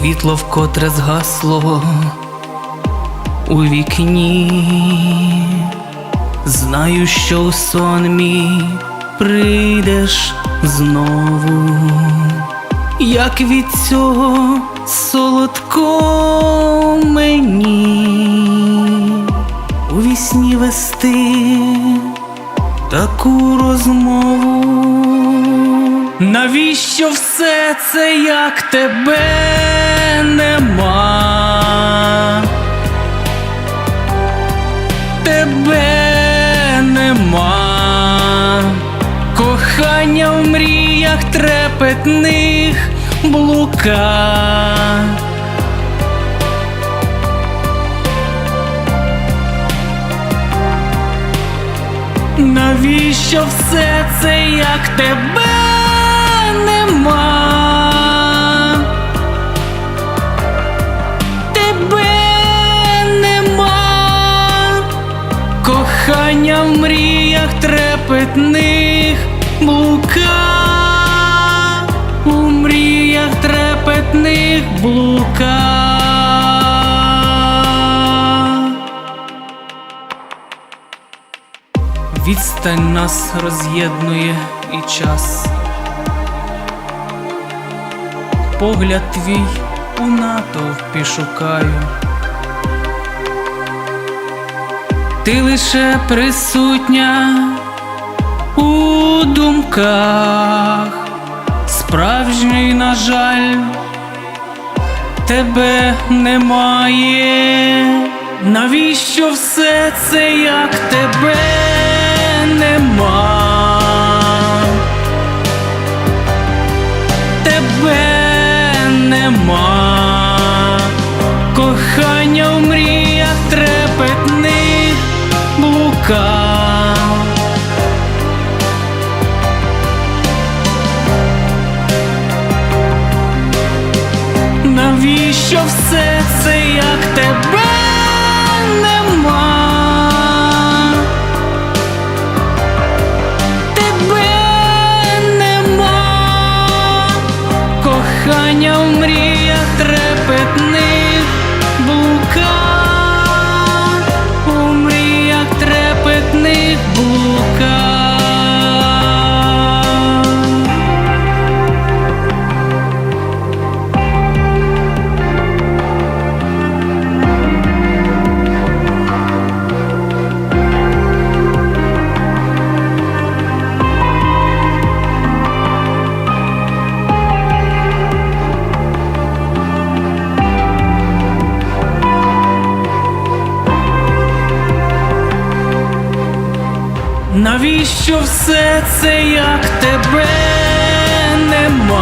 світло вкотре згасло у вікні. Знаю, що у сон мій прийдеш знову, як від цього солодко мені у вісні вести таку розмову. Навіщо все це, як тебе нема? Тебе нема, кохання в мріях трепетних блука. Навіщо все це, як тебе кохання в мріях трепетних блука, у мріях трепетних блука. Відстань нас роз'єднує і час. Погляд твій у натовпі шукаю. Ти лише присутня у думках, справжній, на жаль, тебе немає. Навіщо все це, як тебе нема? Тебе нема, блуках. Навіщо все це, як тебе Навіщо все це, як тебе нема?